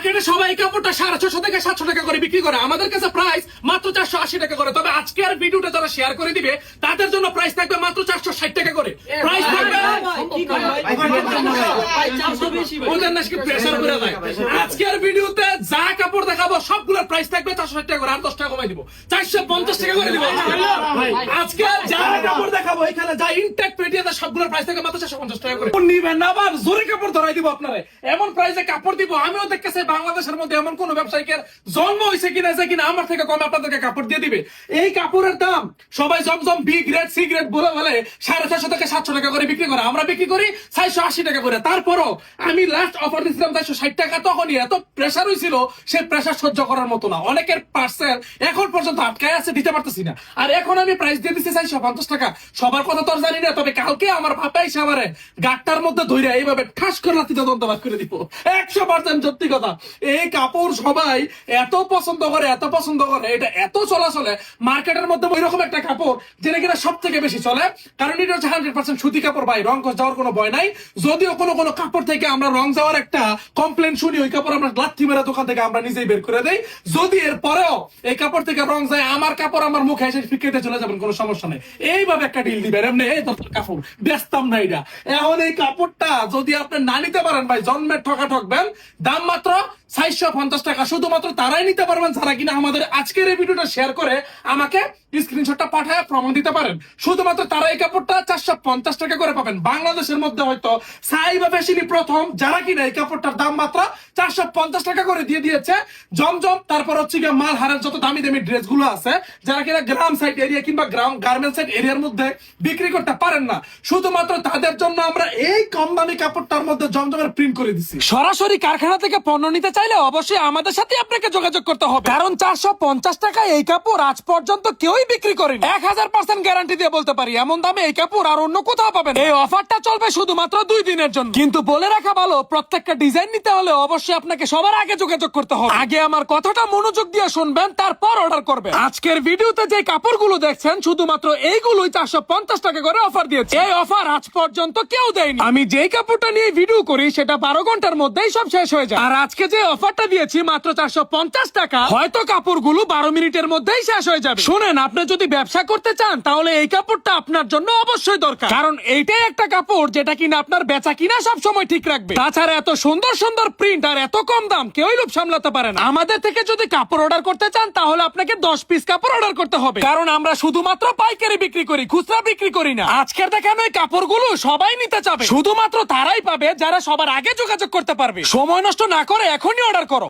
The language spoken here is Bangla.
মার্কেটে সবাই কাপড়টা সাড়ে ছশো থেকে সাতশো টাকা করে বিক্রি করে আমাদের কাছে প্রাইস মাত্র চারশো আশি টাকা করে তবে আজকের ভিডিওটা যারা শেয়ার করে দিবে তাদের জন্য প্রাইস থাকবে মাত্র চারশো ষাট টাকা করে প্রাইস থাকবে ওদের নাকি প্রেসার করে দেয় আজকের ভিডিওতে যা কাপড় দেখাবো সবগুলোর প্রাইস থাকবে চারশো ষাট টাকা করে আর দশ টাকা কমাই দিব চারশো পঞ্চাশ টাকা করে দিব আজকে যা কাপড় দেখাবো এখানে যা ইনটেক পেটি আছে সবগুলোর প্রাইস থাকবে মাত্র চারশো পঞ্চাশ টাকা করে। নিবেন না, আবার জোরে কাপড় ধরাই দিব এমন প্রাইসে কাপড় দিব, আমিও দেখতেছি বাংলাদেশের মধ্যে এমন কোন ব্যবসায়ীকের জন্ম হয়েছে কিনা, যে কিনা আমার থেকে কমে আপনাদেরকে কাপড় দিয়ে দিবে। এই কাপড়ের দাম সবাই জমজম বি গ্রেড সি গ্রেড বলে বলে সাড়ে থেকে সাতশো টাকা করে বিক্রি করে। আমরা বিক্রি করি ছয়শো আশি টাকা করে। তারপরও আমি লাস্ট অফার দিয়েছিলাম চারশো ষাট টাকা, তখনই এত প্রেশার হয়েছিল সে প্রেশার সহ্য করার মতো না। অনেকের পার্সেল এখন পর্যন্ত আটকায় আছে, দিতে পারতেছি না। আর এখন আমি প্রাইস দিয়ে দিচ্ছি চারশো পঞ্চাশ টাকা। সবার কথা তো জানি না, তবে কালকে আমার ভাপা এসে আমারে গাটটার মধ্যে ধরে এইভাবে ঠাস করে লাতিতে দন্তবাদ করে দিব। একশো পার্সেন্ট সত্যি কথা। এই কাপড় সবাই এত পছন্দ করে, এত পছন্দ করে, এটা এত চলাচলে মার্কেটের মধ্যে ওই রকম একটা কাপড় যেটা কিনা সব থেকে বেশি চলে, কারণ এটা হচ্ছে হান্ড্রেড পার্সেন্ট সুতি কাপড়, ভাই, রং যাওয়ার কোনো ভয় নাই। যদিও কোনো কোনো কাপড় থেকে আমরা রং যাওয়ার একটা কমপ্লেন শুনি, ওই কাপড় আমরা লাথি মেরা দোকান থেকে আমরা নিজেই বের করে দেই। যদি এর পরেও এই কাপড় থেকে রং যায়, আমার কাপড় আমার মুখে এসে ফিকেটে চলে যাবেন, কোনো সমস্যা নেই। এইভাবে একটা ডিল দিবেন? এমনি, এই তো কাপড় বেচতাম না এটা। এখন এই কাপড়টা যদি আপনি না নিতে পারেন ভাই জন্মের ঠকা ঠকবেন, দাম মাত্র চারশো পঞ্চাশ টাকা। শুধুমাত্র তারাই নিতে পারবেন যারা কিনা আমাদের আজকের এই ভিডিওটা শেয়ার করে আমাকে স্ক্রিনশটটা পাঠায় প্রমাণ দিতে পারেন। শুধুমাত্র তারা এই কাপড়টা চারশো পঞ্চাশ টাকা করে পাবেন। বাংলাদেশের মধ্যে হয়তো সাইবা ফ্যাশনই প্রথম, যারা কিনা এই কাপড়টার দাম মাত্র চারশো পঞ্চাশ টাকা করে দিয়ে দিয়েছে। জমজম, তারপর হচ্ছে গিয়ে মাল হারের যত দামি দামি ড্রেসগুলো আছে, যারা কিনা গ্রাম সাইড এরিয়া কিংবা গ্রাম গার্মেন্ট সাইড এরিয়ার মধ্যে বিক্রি করতে পারেন না। শুধুমাত্র তাদের জন্য আমরা এই কম দামি কাপড়টার মধ্যে জমজমের প্রিন্ট করে দিচ্ছি সরাসরি কারখানা থেকে পণ্য নিতে চাইলে অবশ্যই আমাদের সাথে আপনাকে যোগাযোগ করতে হবে। কারণ চারশো পঞ্চাশ টাকা এই কাপড় আজ পর্যন্ত কেউই বিক্রি করেনি। এক হাজার পার্সেন্ট গ্যারান্টি দিয়ে বলতে পারি এমন দামে এই কাপড় আর অন্য কোথাও পাবেন। এই অফারটা চলবে শুধুমাত্র দুই দিনের জন্য। কিন্তু বলে রাখা ভালো প্রত্যেকটা ডিজাইন নিতে হলে অবশ্যই আপনাকে সবার আগে যোগাযোগ করতে হবে। আগে আমার কথাটা মনোযোগ দিয়ে শুনবেন তারপর অর্ডার করবেন। আজকের ভিডিওতে যে কাপড়গুলো দেখছেন শুধুমাত্র এইগুলোই চারশো পঞ্চাশ টাকা করে অফার দিয়েছে। এই অফার আজ পর্যন্ত কেউ দেয়নি। আমি যেই কাপড়টা নিয়ে ভিডিও করি সেটা বারো ঘণ্টার মধ্যেই সব শেষ হয়ে যায়। আর আজকে যে অফারটা দিয়েছি মাত্র চারশো পঞ্চাশ টাকা হয়তো কাপড়গুলো বারো মিনিটের মধ্যেই শেষ হয়ে যাবে। শুনেন আপনি যদি ব্যবসা করতে চান, তাহলে এই কাপড়টা আপনার জন্য অবশ্যই দরকার। কারণ এইটাই একটা কাপড় যেটা কিনা আপনার বেচা কিনা সব সময় ঠিক রাখবে। তাছাড়া এত সুন্দর সুন্দর প্রিন্ট আর এত কম দাম কেউই লোভ সামলাতে পারে না। আমাদের থেকে যদি কাপড় অর্ডার করতে চান, তাহলে আপনাকে দশ পিস কাপড় অর্ডার করতে হবে। কারণ আমরা শুধুমাত্র পাইকারি বিক্রি করি, খুচরা বিক্রি করি না। আজকের দেখানো এই কাপড়গুলো সবাই নিতে চাবে। শুধুমাত্র তারাই পাবে যারা সবার আগে যোগাযোগ করতে পারবে। সময় নষ্ট না করে এখনই অর্ডার করো।